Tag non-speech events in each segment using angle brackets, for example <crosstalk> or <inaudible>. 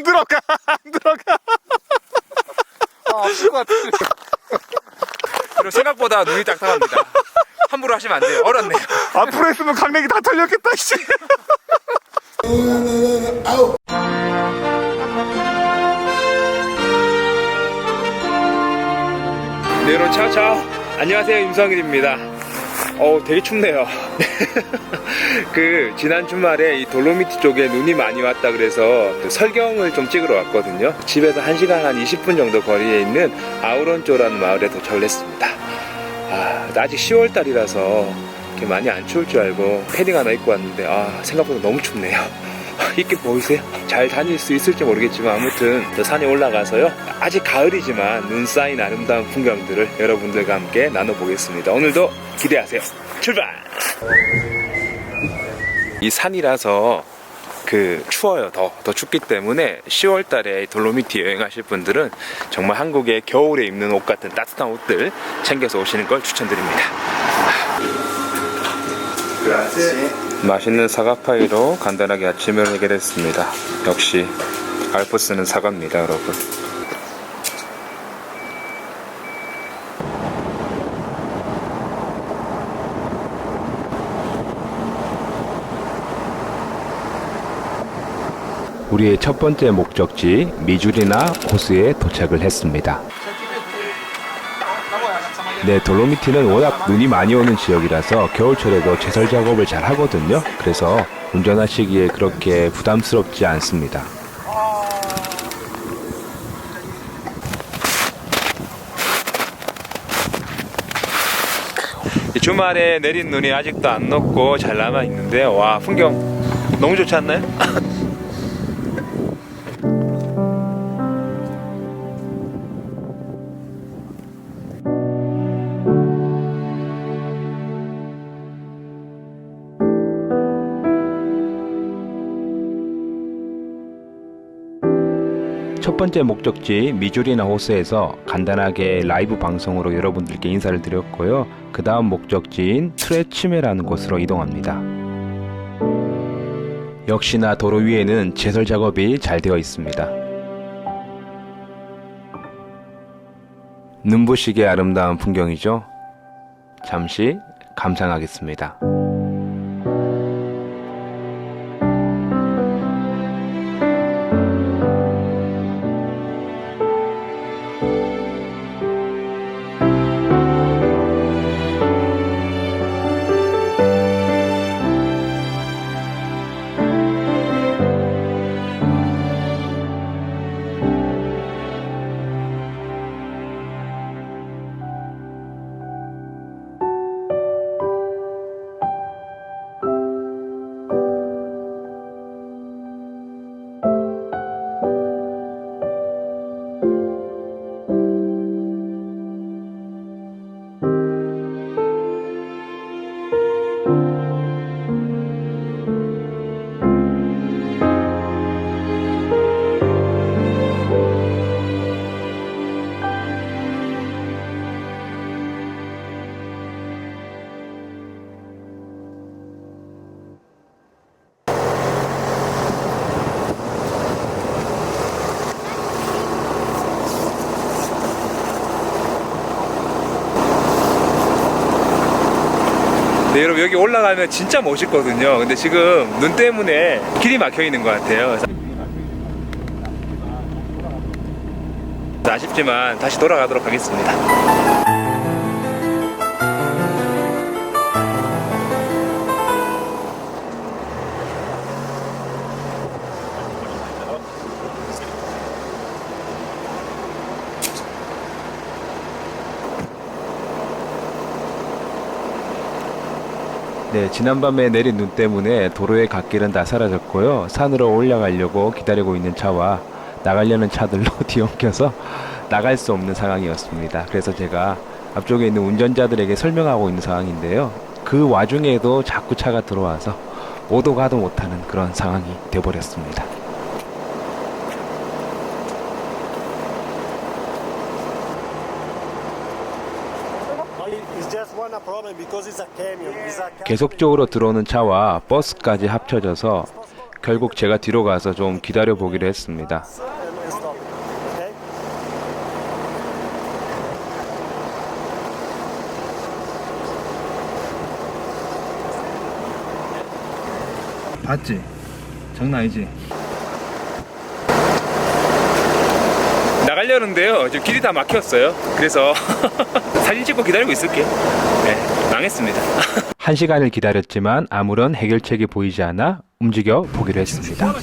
안 들어가 <laughs> 안 들어가 아, 아플 것 같아. 그리고 생각보다 눈이 딱딱합니다. 함부로 하시면 안 돼요. 얼었네요. 앞으로 했으면 강냉이 다 털렸겠다 씨. 네, 여러분, 차차. 안녕하세요. 임성일입니다. 어 되게 춥네요. <laughs> 그, 지난 주말에 이 돌로미티 쪽에 눈이 많이 왔다 그래서 그 설경을 좀 찍으러 왔거든요. 집에서 1시간 한 20분 정도 거리에 있는 아우론조라는 마을에 도착을 했습니다. 아, 아직 10월달이라서 이렇게 많이 안 추울 줄 알고 패딩 하나 입고 왔는데, 아, 생각보다 너무 춥네요. <laughs> 이게 보이세요? 잘 다닐 수 있을지 모르겠지만 아무튼 저 산에 올라가서요. 아직 가을이지만 눈 쌓인 아름다운 풍경들을 여러분들과 함께 나눠보겠습니다. 오늘도 기대하세요. 출발! 이 산이라서 그 추워요 더, 더 춥기 때문에 10월 달에 돌로미티 여행하실 분들은 정말 한국의 겨울에 입는 옷 같은 따뜻한 옷들 챙겨서 오시는 걸 추천드립니다 맛있는 사과파이로 간단하게 아침을 해결했습니다. 역시 알프스는 사과입니다, 여러분. 우리의 첫 번째 목적지 미주리나 호수에 도착을 했습니다. 네, 돌로미티는 워낙 눈이 많이 오는 지역이라서 겨울철에도 제설 작업을 잘 하거든요. 그래서 운전하시기에 그렇게 부담스럽지 않습니다. 이 주말에 내린 눈이 아직도 안 녹고 잘 남아 있는데 와 풍경 너무 좋지 않나요? <laughs> 번째 목적지 미주리나 호수에서 간단하게 라이브 방송으로 여러분들께 인사를 드렸고요. 그 다음 목적지인 트레치메라는 곳으로 이동합니다. 역시나 도로 위에는 제설 작업이 잘 되어 있습니다. 눈부시게 아름다운 풍경이죠. 잠시 감상하겠습니다. 네, 여러분 여기 올라가면 진짜 멋있거든요. 근데 지금 눈 때문에 길이 막혀 있는 것 같아요. 아쉽지만 다시 돌아가도록 하겠습니다. 네, 지난밤에 내린 눈 때문에 도로의 갓길은 다 사라졌고요. 산으로 올라가려고 기다리고 있는 차와 나가려는 차들로 <laughs> 뒤엉켜서 나갈 수 없는 상황이었습니다. 그래서 제가 앞쪽에 있는 운전자들에게 설명하고 있는 상황인데요. 그 와중에도 자꾸 차가 들어와서 오도 가도 못하는 그런 상황이 돼버렸습니다. 계속적으로 들어오는 차와 버스까지 합쳐져서 결국 제가 뒤로 가서 좀 기다려 보기로 했습니다. 봤지? 장난 아니지? 나가려는데요. 지금 길이 다 막혔어요. 그래서 <laughs> 사진 찍고 기다리고 있을게요. 네, 망했습니다. <laughs> 한 시간을 기다렸지만 아무런 해결책이 보이지 않아 움직여 보기로 했습니다.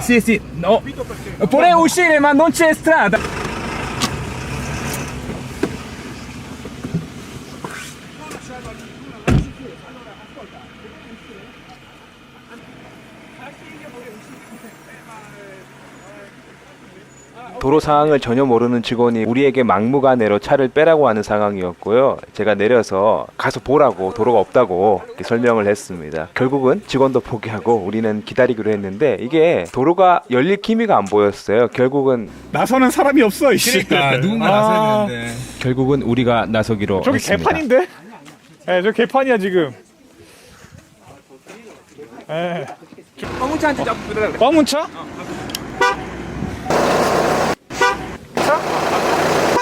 Sì, sì, no. Vorrei uscire, ma non c'è strada. 도로 상황을 전혀 모르는 직원이 우리에게 막무가내로 차를 빼라고 하는 상황이었고요. 제가 내려서 가서 보라고 도로가 없다고 이렇게 설명을 했습니다. 결국은 직원도 포기하고 우리는 기다리기로 했는데 이게 도로가 열릴 기미가 안 보였어요. 결국은 나서는 사람이 없어, 이씨. 그러니까 누군가 아. 나서야 되는데. 결국은 우리가 나서기로 저기 했습니다. 개판인데? 예, 저 개판이야, 지금. 예. 황무차한테 잡고 그래. 화문차? 차?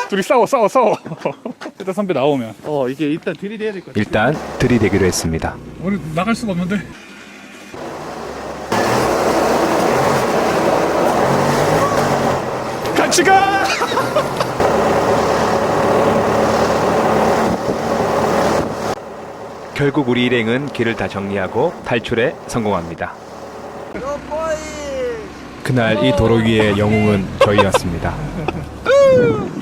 둘이 싸워, 싸워, 싸워. 일단 선배 나오면. 어 이게 일단 들이대야 될 것 같아. 일단 들이대기로 했습니다. 우리 나갈 수가 없는데. 같이 가! 결국 우리 일행은 길을 다 정리하고 탈출에 성공합니다. 그날 이 도로 위의 영웅은 저희였습니다. <laughs>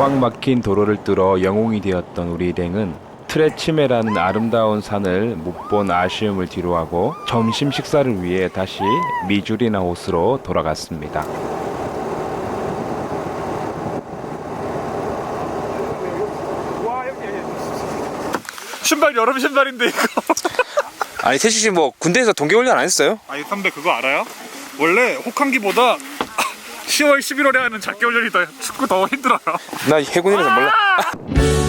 꽉 막힌 도로를 뚫어 영웅이 되었던 우리 일행은 트레치메라는 아름다운 산을 못 본 아쉬움을 뒤로하고 점심 식사를 위해 다시 미주리나 호수로 돌아갔습니다. 신발 여름 신발인데 이거. 아니 태식 씨뭐 군대에서 동계훈련 안 했어요? 아니 선배 그거 알아요? 원래 혹한기보다 10월 11월에 하는 더 축구 더 힘들어요. 나 해군이라서 몰라.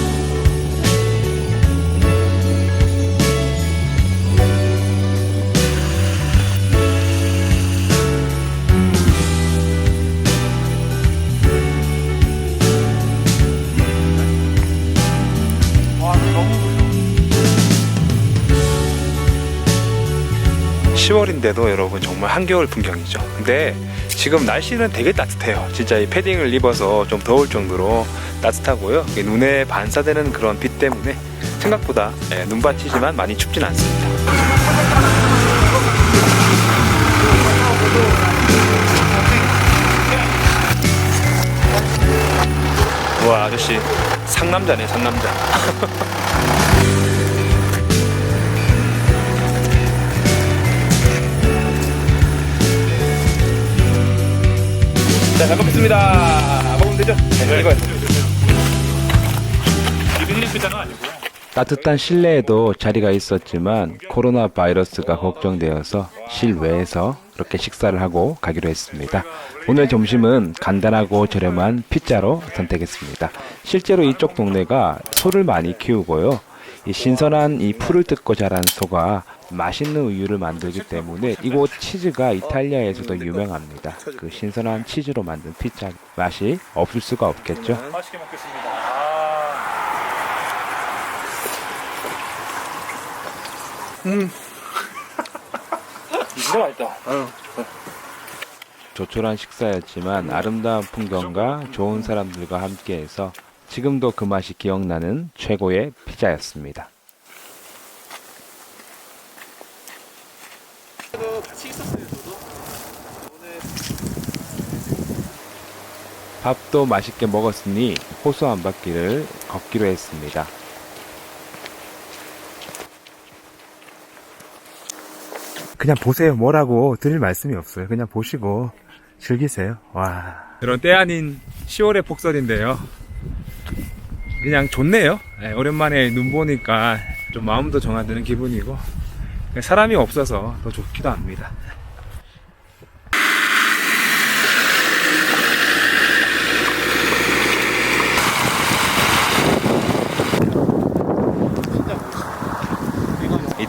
10월인데도 여러분 정말 한겨울 풍경이죠. 근데 지금 날씨는 되게 따뜻해요. 진짜 이 패딩을 입어서 좀 더울 정도로 따뜻하고요. 눈에 반사되는 그런 빛 때문에 생각보다 예, 눈밭이지만 많이 춥진 않습니다. 와 아저씨 상남자네 상남자. <laughs> 자, 잘 먹겠습니다. 먹으면 되죠? 네, 이거. 기린 피자는 아니고요. 따뜻한 실내에도 자리가 있었지만 코로나 바이러스가 걱정되어서 실외에서 그렇게 식사를 하고 가기로 했습니다. 오늘 점심은 간단하고 저렴한 피자로 선택했습니다. 실제로 이쪽 동네가 소를 많이 키우고요. 이 신선한 이 풀을 뜯고 자란 소가 맛있는 우유를 만들기 때문에 이곳 치즈가 이탈리아에서도 유명합니다. 그 신선한 치즈로 만든 피자 맛이 없을 수가 없겠죠. 맛있게 먹겠습니다. 아. <laughs> 진짜 맛있다. 조촐한 식사였지만 아름다운 풍경과 좋은 사람들과 함께해서 지금도 그 맛이 기억나는 최고의 피자였습니다. 밥도 맛있게 먹었으니 호수 한 바퀴를 걷기로 했습니다. 그냥 보세요. 뭐라고 드릴 말씀이 없어요. 그냥 보시고 즐기세요. 와. 이런 때 아닌 10월의 폭설인데요. 그냥 좋네요. 네, 오랜만에 눈 보니까 좀 마음도 정화되는 기분이고 사람이 없어서 더 좋기도 합니다.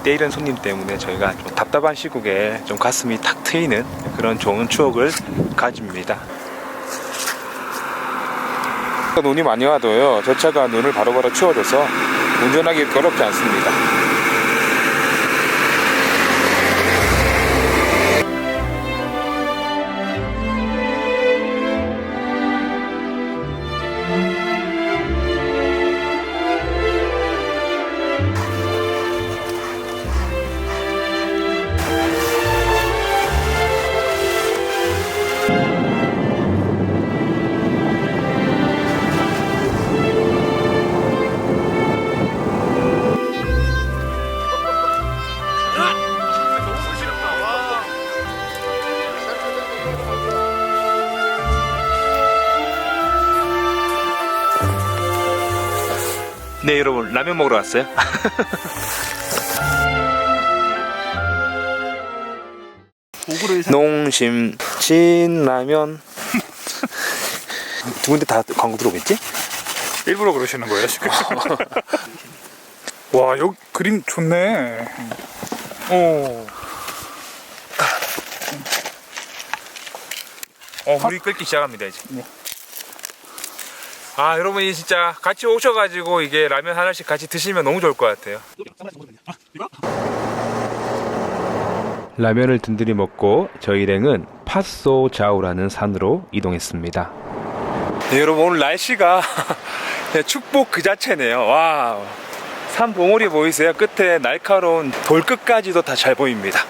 잃은 손님 때문에 저희가 좀 답답한 시국에 좀 가슴이 탁 트이는 그런 좋은 추억을 가집니다. 눈이 많이 와도요, 저 차가 눈을 바로바로 치워줘서 운전하기 어렵지 않습니다. 네, 여러분, 라면 먹으러 왔어요. 농심 진라면 두 군데 다 광고 들어오겠지? 일부러 그러시는 거예요 지금? <laughs> 와 여기 그림 좋네. 오. 어 물이 끓기 시작합니다 이제 아 여러분이 진짜 같이 오셔가지고 이게 라면 하나씩 같이 드시면 너무 좋을 것 같아요 라면을 든든히 먹고 저희 일행은 파소 자우라는 산으로 이동했습니다 네, 여러분 오늘 날씨가 네, <laughs> 축복 그 자체네요 와. 산 봉우리 보이세요? 끝에 날카로운 돌 끝까지도 다 잘 보입니다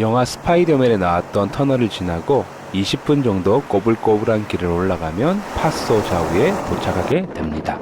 영화 스파이더맨에 나왔던 터널을 지나고 20분 정도 꼬불꼬불한 길을 올라가면 파소 좌우에 도착하게 됩니다.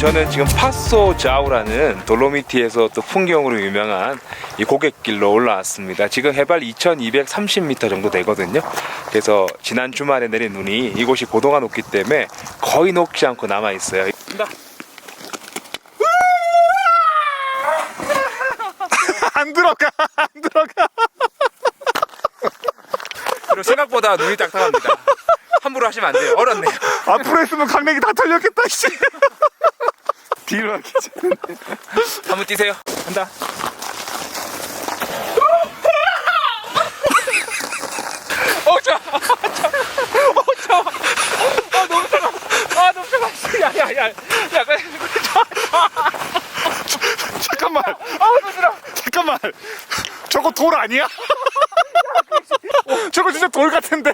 저는 지금 파소 자우라는 돌로미티에서 또 풍경으로 유명한 이 고갯길로 올라왔습니다. 지금 해발 2,230m 정도 되거든요. 그래서 지난 주말에 내린 눈이 이곳이 고도가 높기 때문에 거의 녹지 않고 남아 있어요. <laughs> 안 들어가 안 들어가. 그리고 생각보다 눈이 딱딱합니다. 함부로 하시면 안 돼요. 얼었네요. 앞으로 했으면 강냉이 다 털렸겠다 씨. <laughs> 뒤로 하기 전. 한번 뛰세요. 간다. 어, 자, 자, 어, 자, 아, 너무 차가, 아, 너무 차가, 야, 야, 야, 야, 그래, 잠깐만 아우, 부드러. 잠깐만. 저거 돌 아니야? 저거 진짜 돌 같은데.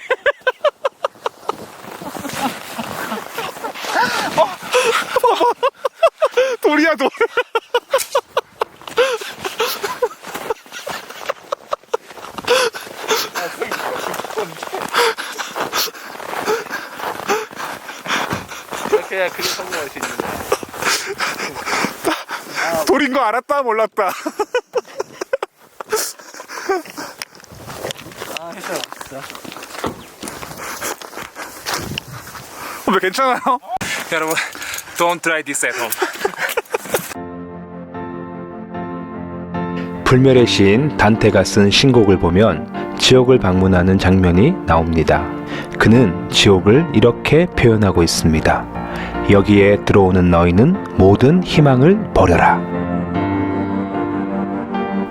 그래야 그게 성공할 수 있는 거야. 돌인 거 알았다 몰랐다. 아 해서 진짜. 어, 괜찮아요? 여러분, don't try this at home. 불멸의 시인 단테가 쓴 신곡을 보면 지옥을 방문하는 장면이 나옵니다. 그는 지옥을 이렇게 표현하고 있습니다. 여기에 들어오는 너희는 모든 희망을 버려라.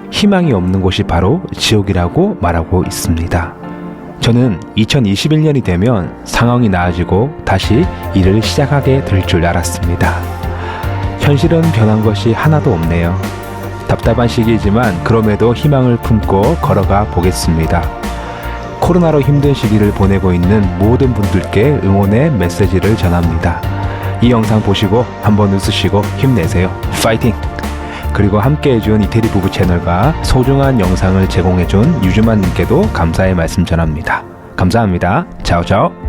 희망이 없는 곳이 바로 지옥이라고 말하고 있습니다. 저는 2021년이 되면 상황이 나아지고 다시 일을 시작하게 될 줄 알았습니다. 현실은 변한 것이 하나도 없네요. 답답한 시기이지만 그럼에도 희망을 품고 걸어가 보겠습니다. 코로나로 힘든 시기를 보내고 있는 모든 분들께 응원의 메시지를 전합니다. 이 영상 보시고 한번 웃으시고 힘내세요. 파이팅! 그리고 함께 해준 이태리 부부 채널과 소중한 영상을 제공해준 유주만님께도 감사의 말씀 전합니다. 감사합니다. 차오차오.